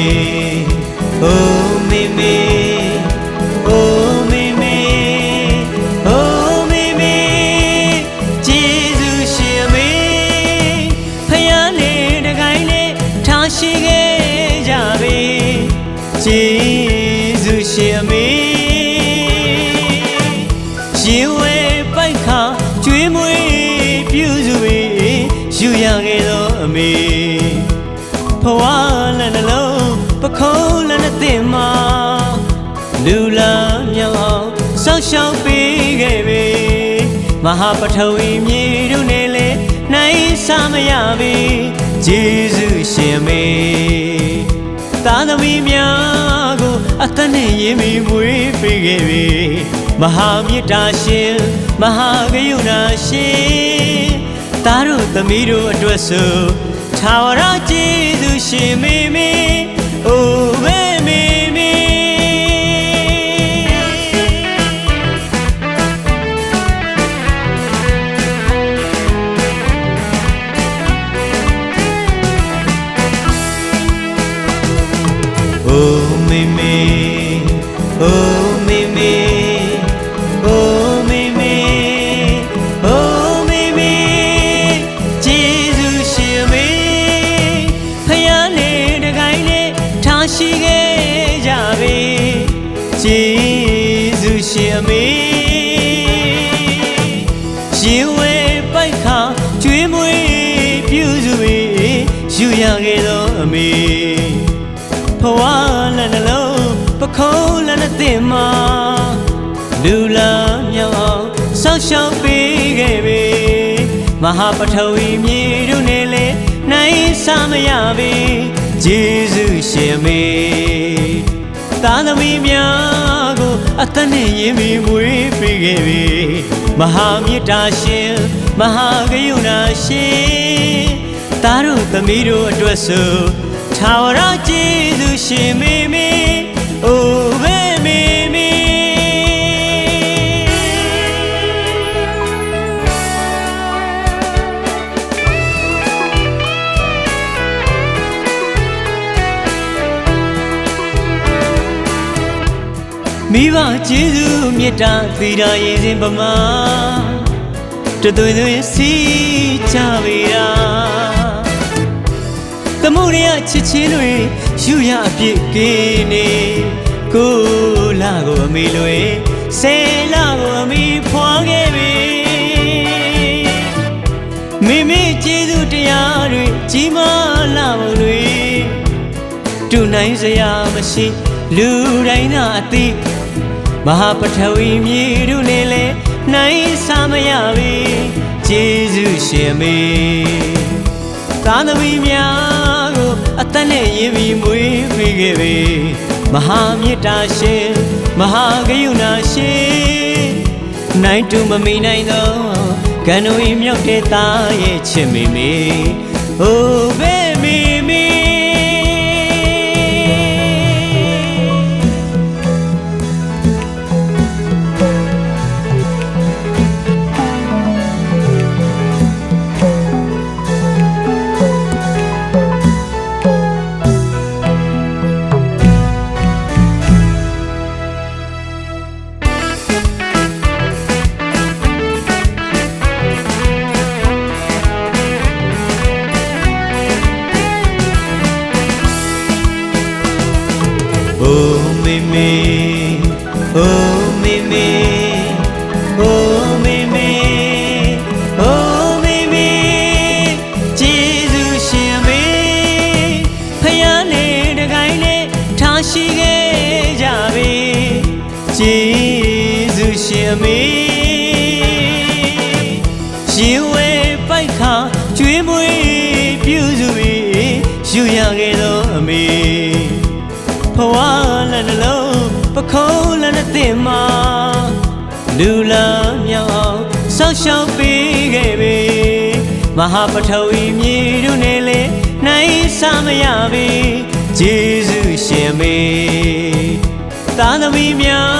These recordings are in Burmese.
မေအိုမေမေအိုမေမေအိုမေမေဂျေဇုရှင်မေဖယားလေးတကိုင်းလေးထားရှိခဲ့ကြပေဂျေဇုရှင်မေရှင်ဝဲပိုက်ခါကျွေးမွေးပြုစုပြီးယူရခဲ့သောအမေဖဝါလည်းနှလုံးပ ခုံးလည်းနှသိမလူလာမြောင်အောင်စောင့်ရှောက်ပေးခဲ့ပေမဟာပထဝီမြေတို့နဲ့လေနိုင်စားမရပေဂျေဇုရှင်မေသာသမီများကိုအသက်နဲ့ရင်းမိမွေးပေးခဲ့ပေမဟာမေတ္တာရှင်မဟာကရုဏာရှင်သားတို့သမီးတို့အတွက်ဆိုထာဝရကျေးဇူးရှင်မေမေ အိုမေမေအိုမေမေအိုမေမေအိုမေမေကျေးဇူးရှင်မေဖယားလေးတကိုင်းလေးထားရှိခဲ့ကြပေကျေးဇူးရှင်မေရှင်ဝဲပိုက်ခါကျွေးမွေးပြုစုပြီးယူရခဲ့သောအမေ ဖဝါလည်းနှလုံးပခုံးလည်းနှသိမလူလာမြောင်အောင်စောင့်ရှောက်ပေးခဲ့ပေမဟာပထဝီမြေတို့နဲ့လေနိုင်စားမရပေဂျေဇုရှင်မေသာသမီများကိုအသက်နဲ့ရင်းမိမွေးပေးခဲ့ပေမဟာမေတ္တာရှင်မဟာကရုဏာရှင်သားတို့သမီးတို့အတွက်ဆို ထာဝရကျေးဇူးရှင်မေမေအိုဘေမေမေမိဘကျေးဇူးမေတ္တာသီတာရည်စဉ်ပမာတသွေသွေစီကြပေတာသ မှုရချစ်ချင်းတွေယူရအပြစ်ကင်းနေကိုလာကိုအမေလွေဆယ်လာကိုအမေဖွာခဲ့ပြီမိမိကျေးဇူးတရားတွေကြီးမားလာပုံတွေတူနိုင်စရာမရှိလူတိုင်းသာအသိမဟာပထဝီမြေတို့နဲ့လေနိုင်စားမရပြီကျေးဇူးရှင်မေသာသမီများကိုအသက်နဲ့ ရင်းပြီးမွေးပေးခဲ့ပေမဟာမေတ္တာရှင်မဟာကရုဏာရှင်နိုင်တူမမီနိုင်သောကံတော်ဤမြောက်တဲ့သားရဲ့ချစ်မိမိဟိုဘေ ရှင်မေရှင်ဝဲပိုက်ခါကျွေးမွေးပြုစုပြီးယူရခဲ့သောအမေဖဝါလည်းနှလုံးပခုံးလည်းနှသိမလူလာမြောင်အောင်စောင့်ရှောက်ပေးခဲ့ပေမဟာပထဝီမြေတို့နဲ့လေနိုင်စားမရပေဂျေဇုရှင်မေသာသမီများကို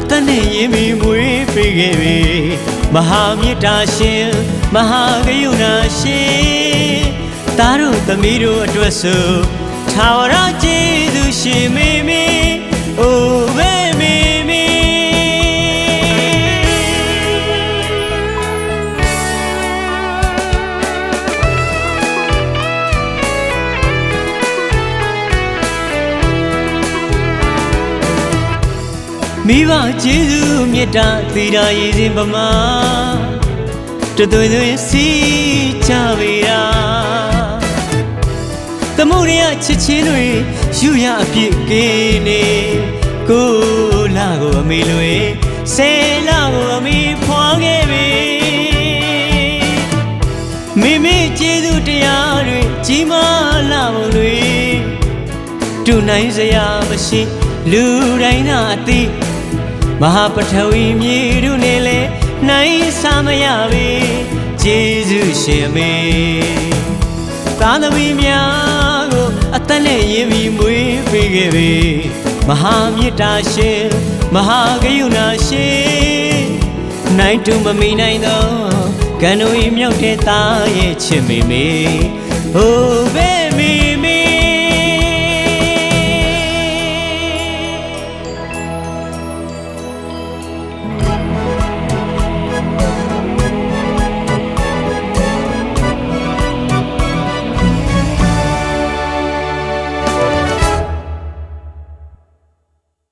အသက်နဲ့ရင်းပြီးမွေးပေးခဲ့ပေမဟာမေတ္တာရှင်မဟာကရုဏာရှင်သားတို့သမီးတို့အတွက်ဆိုထာဝရကျေးဇူးရှင်မေမေ မိဘကျေးဇူးမေတ္တာသီတာရည်စင်ပမာတသွေသွေစီချပေရာသမုဒရချစ်ချင်းတွေယူရအပြစ်ကင်းနေကိုလာကိုအမေလွေဆယ်လာကိုအမေဖွာခဲ့ပြီမိမိကျေးဇူးတရားတွေကြီးမားလာပုံတွေတူနိုင်စရာမရှိလူတိုင်းသာအသိ မဟာပထဝီမြေတို့နဲ့လေနိုင်စာမရပေဂျေဇုရှင်အမေသာသမီများကိုအသက်နဲ့ရင်းပြီးမွေးပေးခဲ့ပေမဟာမေတ္တာရှင်မဟာကရုဏာရှင်နိုင်တူမမီနိုင်သောကံတို့ဤမြောက်တဲ့သားရဲ့ချစ်မေမေဟို